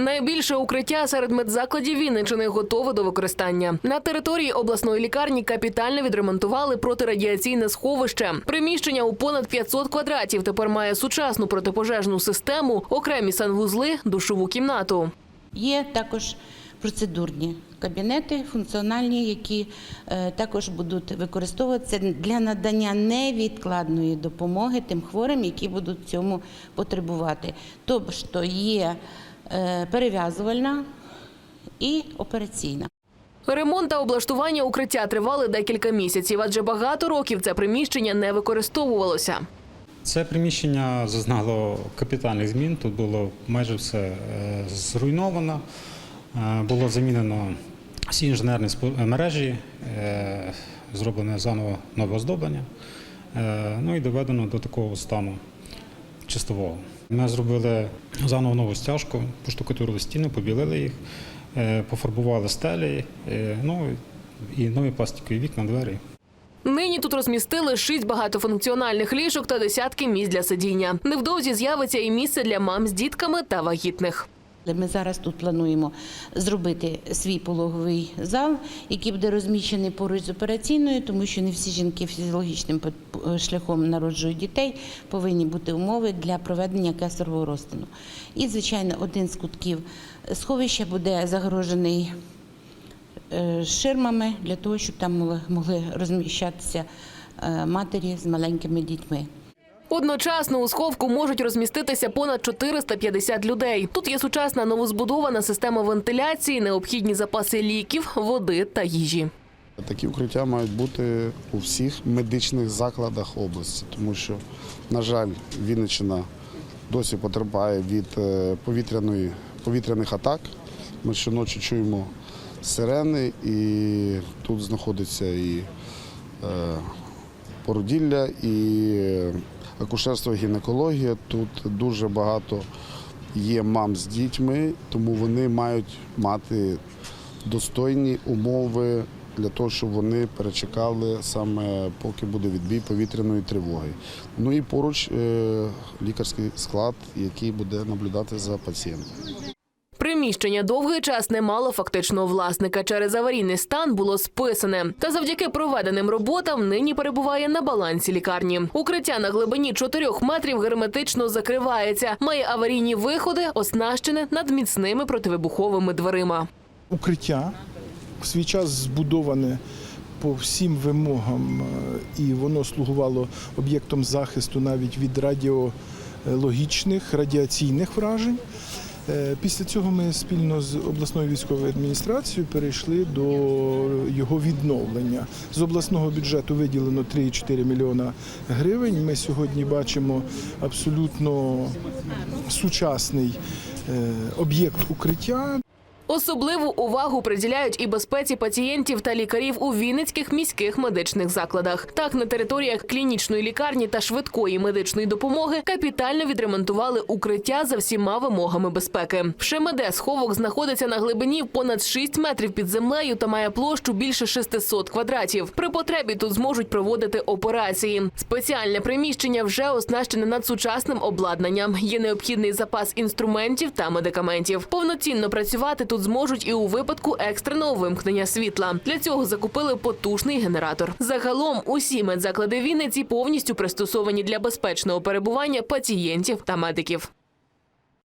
Найбільше укриття серед медзакладів Вінничини готове до використання. На території обласної лікарні капітально відремонтували протирадіаційне сховище. Приміщення у понад 500 квадратів тепер має сучасну протипожежну систему, окремі санвузли, душову кімнату. Є також процедурні кабінети функціональні, які е, також будуть використовуватися для надання невідкладної допомоги тим хворим, які будуть цьому потребувати. Тобто є перев'язувальна і операційна. Ремонт та облаштування укриття тривали декілька місяців, адже багато років це приміщення не використовувалося. Це приміщення зазнало капітальних змін. Тут було майже все е, зруйновано. Е, Було замінено всі інженерні мережі, е, зроблене заново нове оздоблення, е, ну і доведено до такого стану чистового. Ми зробили заново нову стяжку, поштукатурили стіни, побілили їх, е, пофарбували стелі, е, ну і нові пластикові вікна, двері. Нині тут розмістили шість багатофункціональних ліжок та десятки місць для сидіння. Невдовзі з'явиться і місце для мам з дітками та вагітних. Ми зараз тут плануємо зробити свій пологовий зал, який буде розміщений поруч з операційною, тому що не всі жінки фізіологічним шляхом народжують дітей, повинні бути умови для проведення кесарового розтину. І, звичайно, один з кутків сховища буде загорожений е, ширмами для того, щоб там могли- могли розміщатися е, матері з маленькими дітьми. Одночасно у сховку можуть розміститися понад 450 людей. Тут є сучасна новозбудована система вентиляції, необхідні запаси ліків, води та їжі. Такі укриття мають бути у всіх медичних закладах області, тому що, на жаль, Вінниччина досі потерпає від е, повітряної, повітряних атак. Ми щоночі чуємо сирени, і тут знаходиться і е, породілля, і е, акушерство, гінекологія. Тут дуже багато є мам з дітьми, тому вони мають мати достойні умови для того, щоб вони перечекали саме поки буде відбій повітряної тривоги. Ну і поруч е, лікарський склад, який буде наблюдати за пацієнтом. Приміщення довгий час не мало фактичного власника. Через аварійний стан було списане. Та завдяки проведеним роботам нині перебуває на балансі лікарні. Укриття на глибині 4 метрів герметично закривається. Має аварійні виходи, оснащене надміцними противибуховими дверима. укриття в свій час збудоване по всім вимогам, е, і воно слугувало об'єктом захисту навіть від радіологічних, радіаційних вражень. Е, Після цього ми спільно з обласною військовою адміністрацією перейшли до його відновлення. З обласного бюджету виділено 3,4 мільйона гривень. Ми сьогодні бачимо абсолютно сучасний е, об'єкт укриття. Особливу увагу приділяють і безпеці пацієнтів та лікарів у Вінницьких міських медичних закладах. Так, на територіях клінічної лікарні та швидкої медичної допомоги капітально відремонтували укриття за всіма вимогами безпеки. В ШМД сховок знаходиться на глибині понад 6 метрів під землею та має площу більше 600 квадратів. При потребі тут зможуть проводити операції. Спеціальне приміщення вже оснащене надсучасним обладнанням. Є необхідний запас інструментів та медикаментів. Повноцінно працювати тут зможуть і у випадку екстреного вимкнення світла. Для цього закупили потужний генератор. Загалом усі медзаклади Вінниці повністю пристосовані для безпечного перебування пацієнтів та медиків.